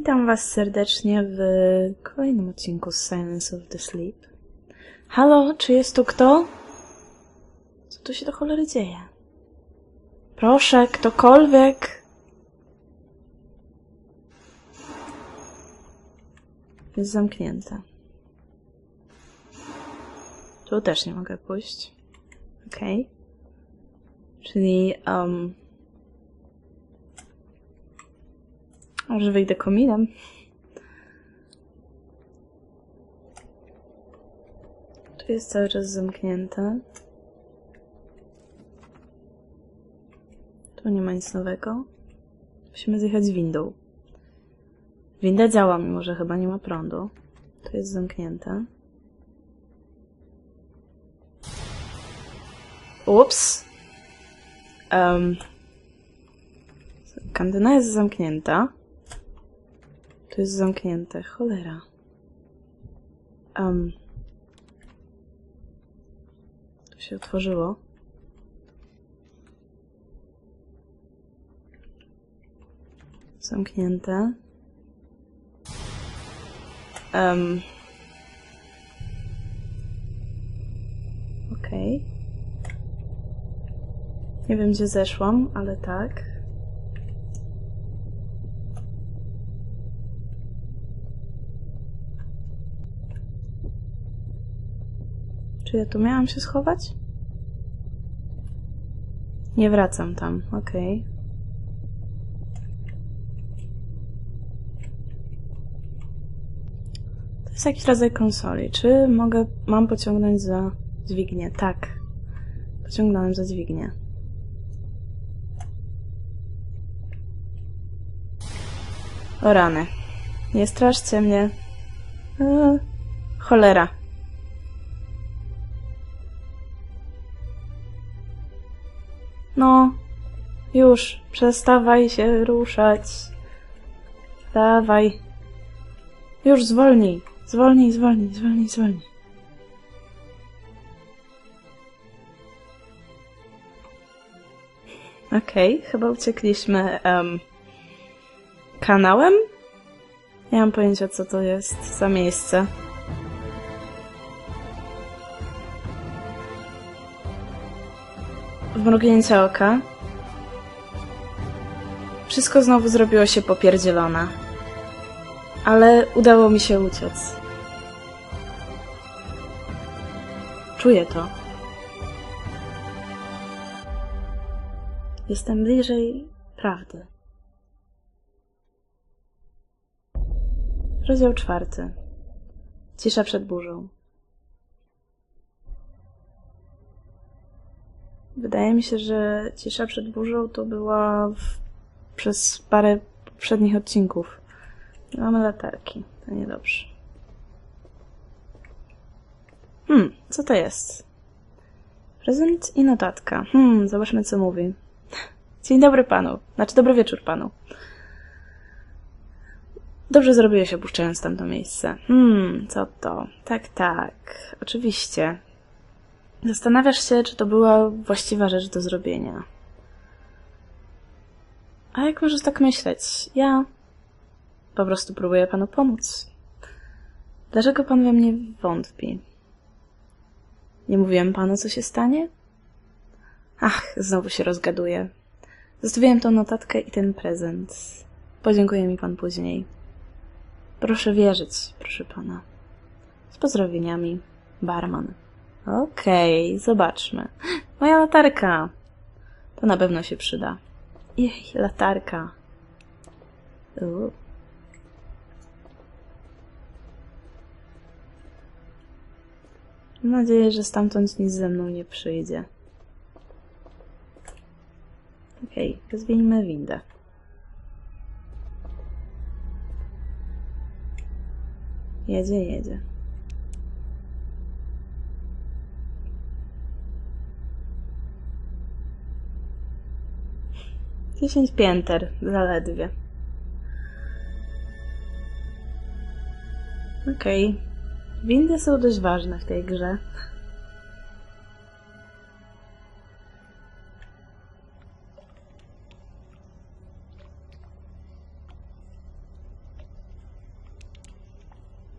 Witam Was serdecznie w kolejnym odcinku Silence of the Sleep. Halo, czy jest tu kto? Co tu się do cholery dzieje? Proszę, ktokolwiek. Jest zamknięte. Tu też nie mogę pójść. Okej. Czyli, um, może wyjdę kominem. Tu jest cały czas zamknięte. Tu nie ma nic nowego. Musimy zjechać windą. Winda działa, mimo że chyba nie ma prądu. To jest zamknięte. Ups. Um. Kantyna jest zamknięta. To jest zamknięte. Cholera. Um. To się otworzyło. Zamknięte. Um. Okej. Nie wiem, gdzie zeszłam, ale tak. Czy ja tu miałam się schować? Nie wracam tam, okej. To jest jakiś rodzaj konsoli. Czy mogę, mam pociągnąć za dźwignię? Tak. Pociągnąłem za dźwignię. O rany. Nie straszcie mnie. Eee, cholera. No, już, przestawaj się ruszać. Dawaj. Już zwolnij, zwolnij, zwolnij, zwolnij, zwolnij. Okej, chyba uciekliśmy em, kanałem? Nie mam pojęcia, co to jest za miejsce. W mrugnięcie oka wszystko znowu zrobiło się popierdzielone. Ale udało mi się uciec. Czuję to. Jestem bliżej prawdy. Rozdział czwarty. Cisza przed burzą. Wydaje mi się, że cisza przed burzą to była w, przez parę poprzednich odcinków. Mamy latarki. To niedobrze. Hmm, co to jest? Prezent i notatka. Hmm, zobaczmy co mówi. Dzień dobry panu. Znaczy dobry wieczór panu. Dobrze zrobiłeś opuszczając tamto miejsce. Hmm, co to? Tak, tak. Oczywiście. Zastanawiasz się, czy to była właściwa rzecz do zrobienia. A jak możesz tak myśleć? Ja po prostu próbuję panu pomóc. Dlaczego pan we mnie wątpi? Nie mówiłem panu, co się stanie? Ach, znowu się rozgaduję. Zostawiłem tą notatkę i ten prezent. Podziękuje mi pan później. Proszę wierzyć, proszę pana. Z pozdrowieniami, barman. Okej, okay, zobaczmy. Moja latarka. To na pewno się przyda. Jej, latarka. U. Mam nadzieję, że stamtąd nic ze mną nie przyjdzie. Okej, okay, windę. Jedzie, jedzie. Dziesięć pięter, zaledwie. Okej. Okay. Windy są dość ważne w tej grze.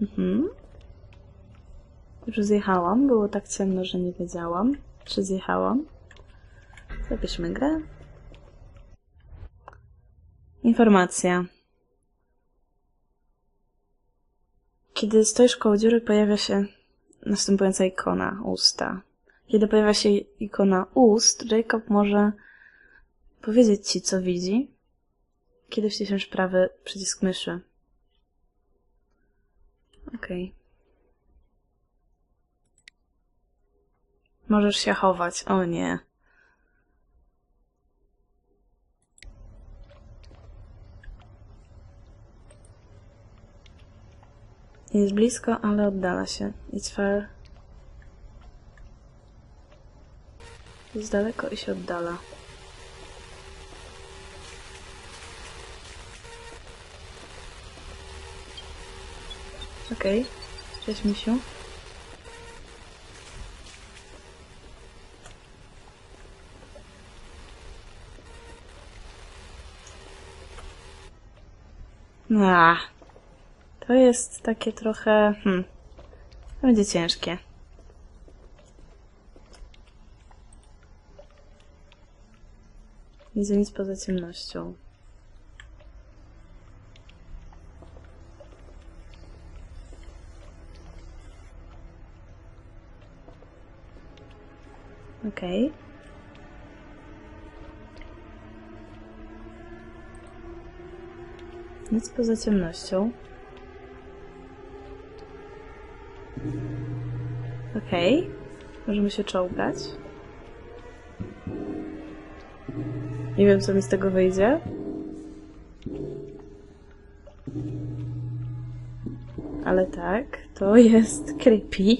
Mhm. Już zjechałam. Było tak ciemno, że nie wiedziałam, czy zjechałam. Zapiszmy grę. Informacja. Kiedy stoisz koło dziury, pojawia się następująca ikona usta. Kiedy pojawia się ikona ust, Jacob może powiedzieć ci, co widzi, kiedy wciśniesz prawy przycisk myszy. Okej. Możesz się chować. O nie. Jest blisko, ale oddala się. It's far. Jest daleko i się oddala. Okej. Cześć, misiu. Ah, to jest takie trochę... Hmm, to będzie ciężkie. Widzę nic poza ciemnością. Okej. Nic poza ciemnością. Okej. Możemy się czołgać. Nie wiem, co mi z tego wyjdzie. Ale tak, to jest creepy.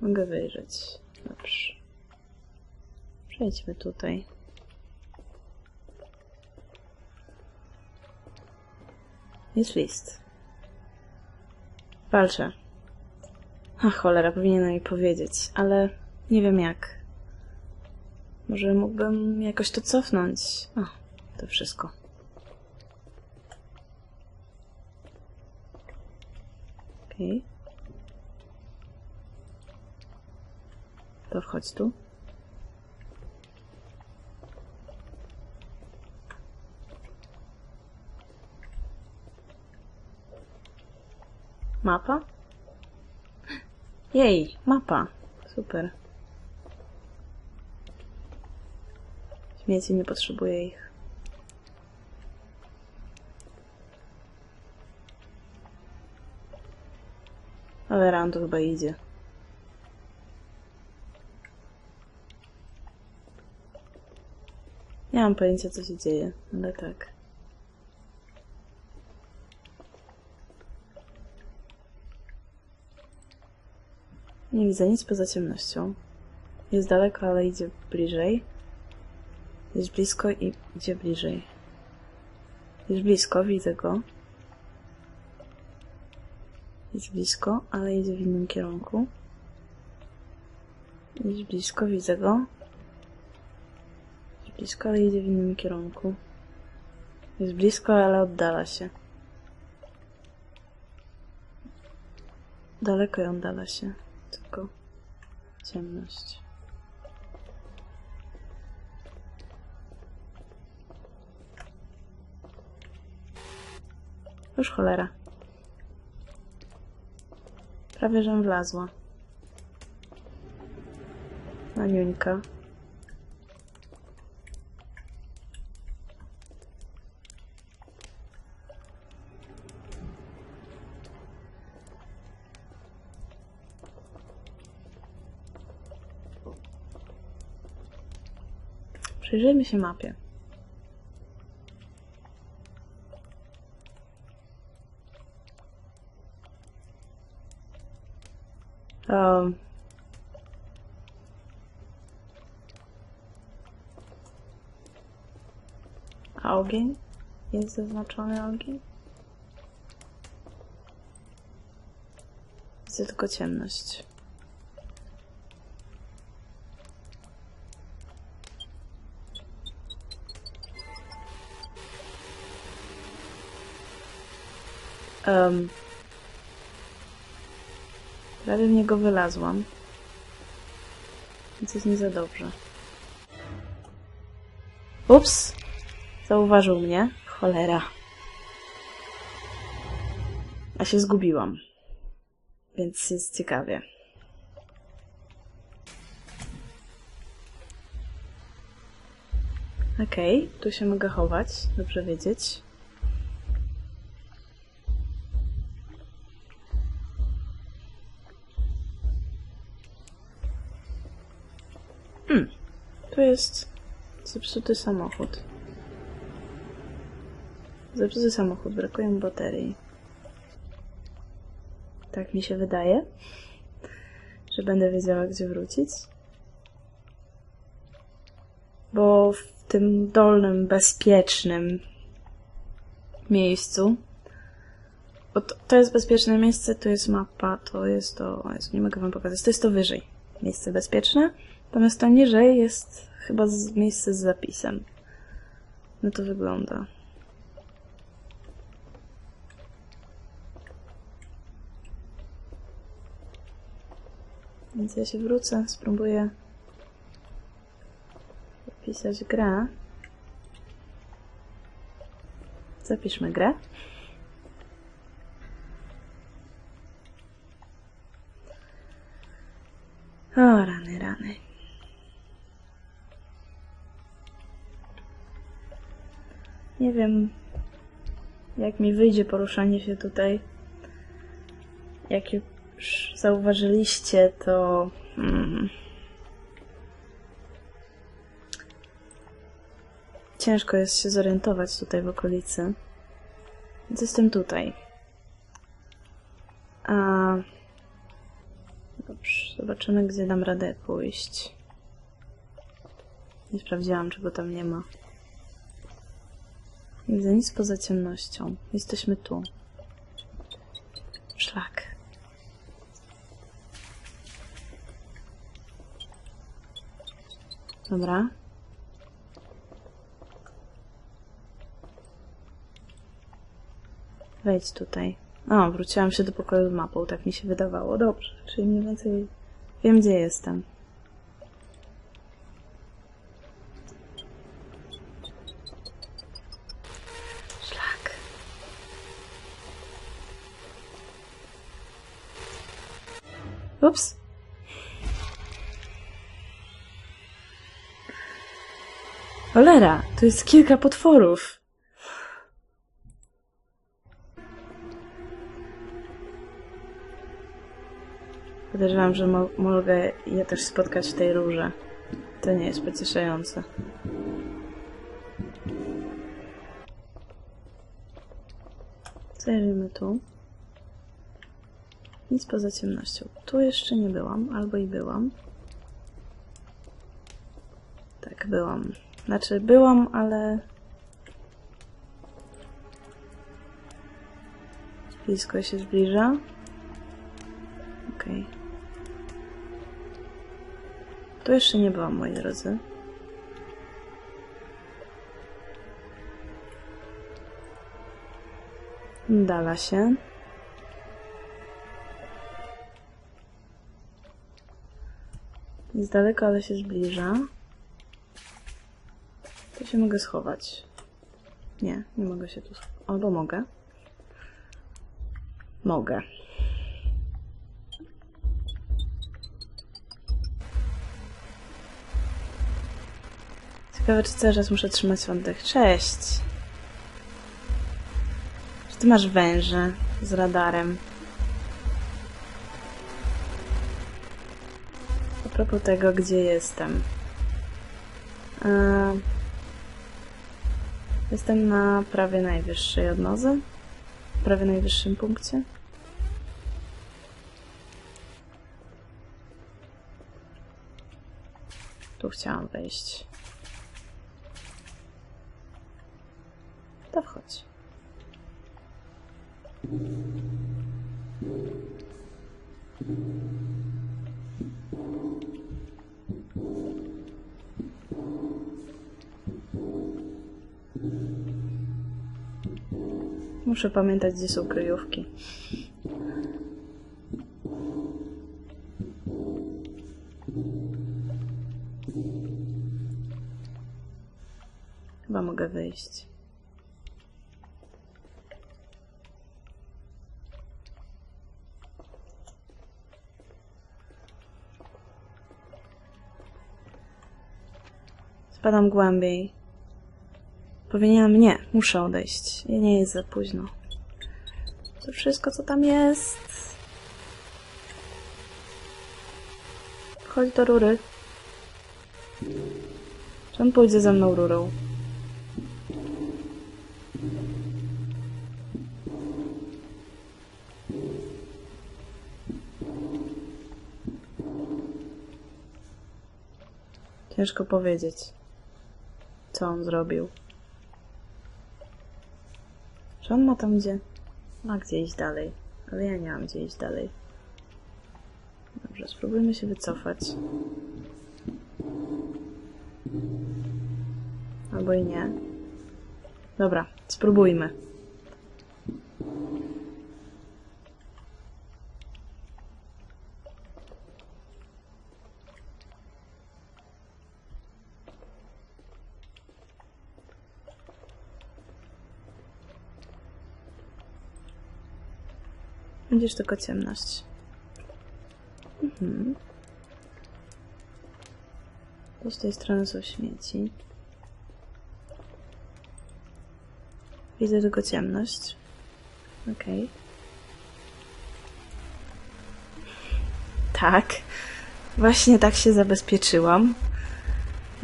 Mogę wyjrzeć. Dobrze. Przejdźmy tutaj. Jest list. Walczę. A cholera, powinienem jej powiedzieć, ale nie wiem jak. Może mógłbym jakoś to cofnąć. O, to wszystko. Okej. To wchodź tu. Mapa? Jej, mapa. Super. Śmieci nie potrzebuję ich. Ale ran to chyba idzie. Nie mam pojęcia, co się dzieje, ale tak. Nie widzę nic poza ciemnością. Jest daleko, ale idzie bliżej. Jest blisko i idzie bliżej. Jest blisko, widzę go. Jest blisko, ale idzie w innym kierunku. Jest blisko, widzę go. Jest blisko, ale idzie w innym kierunku. Jest blisko, ale oddala się. Daleko i oddala się. Ciemność. Już cholera. Prawie, żem wlazła. Aniuńka. Przyjrzyjmy się mapie. Um, a ogień? Jest zaznaczony ogień? Widzę tylko ciemność. Um, prawie w niego wylazłam. Więc jest nie za dobrze. Ups! Zauważył mnie. Cholera. A się zgubiłam. Więc jest ciekawie. Okej, tu się mogę chować. Dobrze wiedzieć. Tu jest zepsuty samochód. Zepsuty samochód, brakuje mu baterii. Tak mi się wydaje, że będę wiedziała, gdzie wrócić. Bo w tym dolnym, bezpiecznym miejscu. Bo to, to jest bezpieczne miejsce, to jest mapa, to jest to. O Jezu, nie mogę wam pokazać. To jest to wyżej. Miejsce bezpieczne. Natomiast to niżej jest chyba z, miejsce z zapisem. No to wygląda. Więc ja się wrócę, spróbuję zapisać grę. Zapiszmy grę. O, rany, rany. Nie wiem, jak mi wyjdzie poruszanie się tutaj. Jak już zauważyliście, to. Mm, ciężko jest się zorientować tutaj w okolicy. Więc jestem tutaj. A. Dobrze, zobaczymy, gdzie dam radę pójść. Nie sprawdziłam, czego tam nie ma. Widzę nic poza ciemnością. Jesteśmy tu. Szlak. Dobra. Wejdź tutaj. O, wróciłam się do pokoju z mapą, tak mi się wydawało. Dobrze, czyli mniej więcej wiem, gdzie jestem. Cholera, tu jest kilka potworów. Podejrzewam, że mo mogę je też spotkać w tej rurze. To nie jest pocieszające. Zajrzyjmy tu. Nic poza ciemnością. Tu jeszcze nie byłam, albo i byłam. Tak, byłam. Znaczy, byłam, ale... Blisko się zbliża. Okej. Okay. Tu jeszcze nie byłam, moi drodzy. Dala się. Jest daleko, ale się zbliża. Tu się mogę schować. Nie, nie mogę się tu schować. Albo mogę. Mogę. Ciekawe, czy cały czas muszę trzymać oddech. Cześć! Czy ty masz węże z radarem? A propos tego, gdzie jestem. Eee, jestem na prawie najwyższej odnodze. Prawie najwyższym punkcie. Tu chciałam wejść. To wchodź. Muszę pamiętać, gdzie są kryjówki. Chyba mogę wyjść. Spadam głębiej. Powinienem nie, muszę odejść. Nie jest za późno. To wszystko, co tam jest. Chodź do rury. Czy on pójdzie ze mną rurą? Ciężko powiedzieć, co on zrobił. Czy on ma tam gdzie? Ma gdzie iść dalej, ale ja nie mam gdzie iść dalej. Dobrze, spróbujmy się wycofać. Albo i nie. Dobra, spróbujmy. Będziesz tylko ciemność. Mhm. Z tej strony są śmieci. Widzę tylko ciemność. Okej. Tak. Właśnie tak się zabezpieczyłam.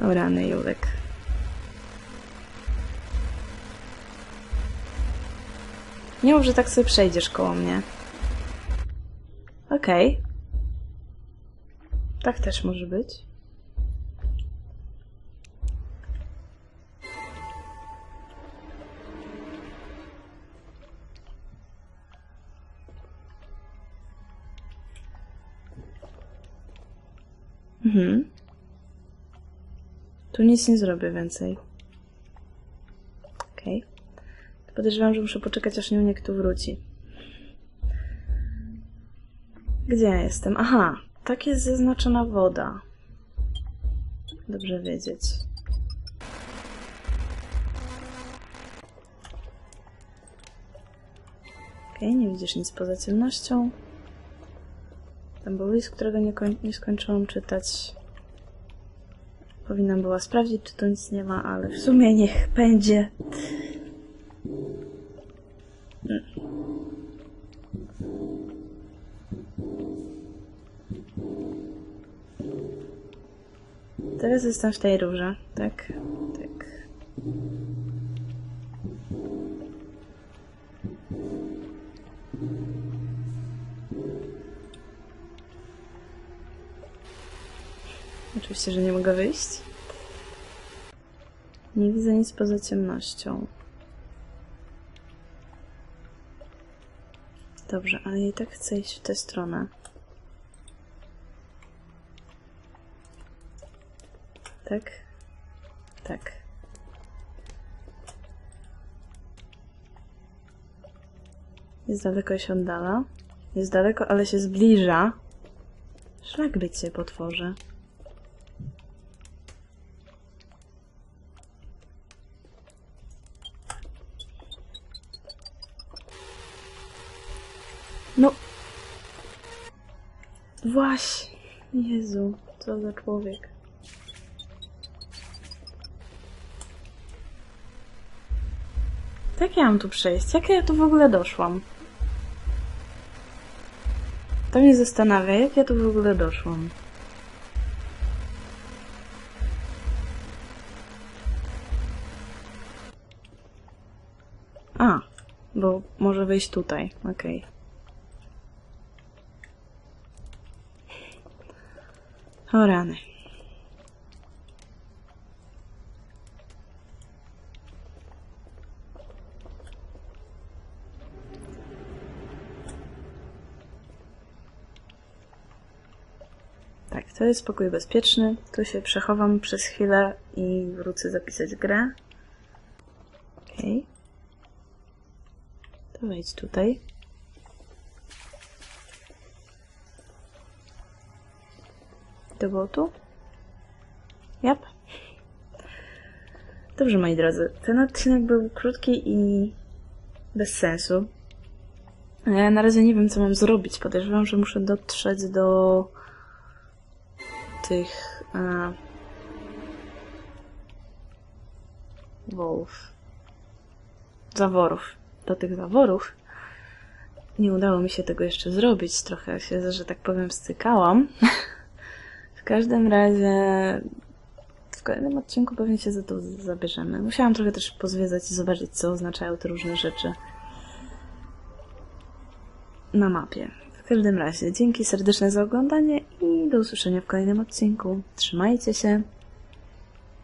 O rany, Julek. Nie mów, że tak sobie przejdziesz koło mnie. Okej. Tak też może być. Mhm. Tu nic nie zrobię więcej. Okej. Podejrzewam, że muszę poczekać, aż Niuniek tu wróci. Gdzie ja jestem? Aha, tak jest zaznaczona woda. Dobrze wiedzieć. Okej, nie widzisz nic poza ciemnością. Tam był list, którego nie, nie skończyłam czytać. Powinnam była sprawdzić, czy tu nic nie ma, ale w sumie niech będzie. Teraz jestem w tej rurze, tak? Tak. Oczywiście, że nie mogę wyjść. Nie widzę nic poza ciemnością. Dobrze, ale i tak chcę iść w tę stronę. Tak? Tak. Jest daleko i się oddala. Jest daleko, ale się zbliża. Szlak być się potworzy. No. Właśnie. Jezu, co za człowiek. Jak ja mam tu przejść? Jak ja tu w ogóle doszłam? To mnie zastanawia, jak ja tu w ogóle doszłam. A, bo może wyjść tutaj. Okej. O rany. Jest pokój bezpieczny. Tu się przechowam przez chwilę i wrócę zapisać grę. Okej. Wejdź tutaj. To było tu? Jap. Dobrze, moi drodzy. Ten odcinek był krótki i bez sensu. Ja na razie nie wiem, co mam zrobić. Podejrzewam, że muszę dotrzeć do tych e, wołów. Zaworów. Do tych zaworów. Nie udało mi się tego jeszcze zrobić. Trochę się, że tak powiem, stykałam. w każdym razie w kolejnym odcinku pewnie się za to zabierzemy. Musiałam trochę też pozwiedzać i zobaczyć, co oznaczają te różne rzeczy na mapie. W każdym razie, dzięki serdeczne za oglądanie i do usłyszenia w kolejnym odcinku. Trzymajcie się.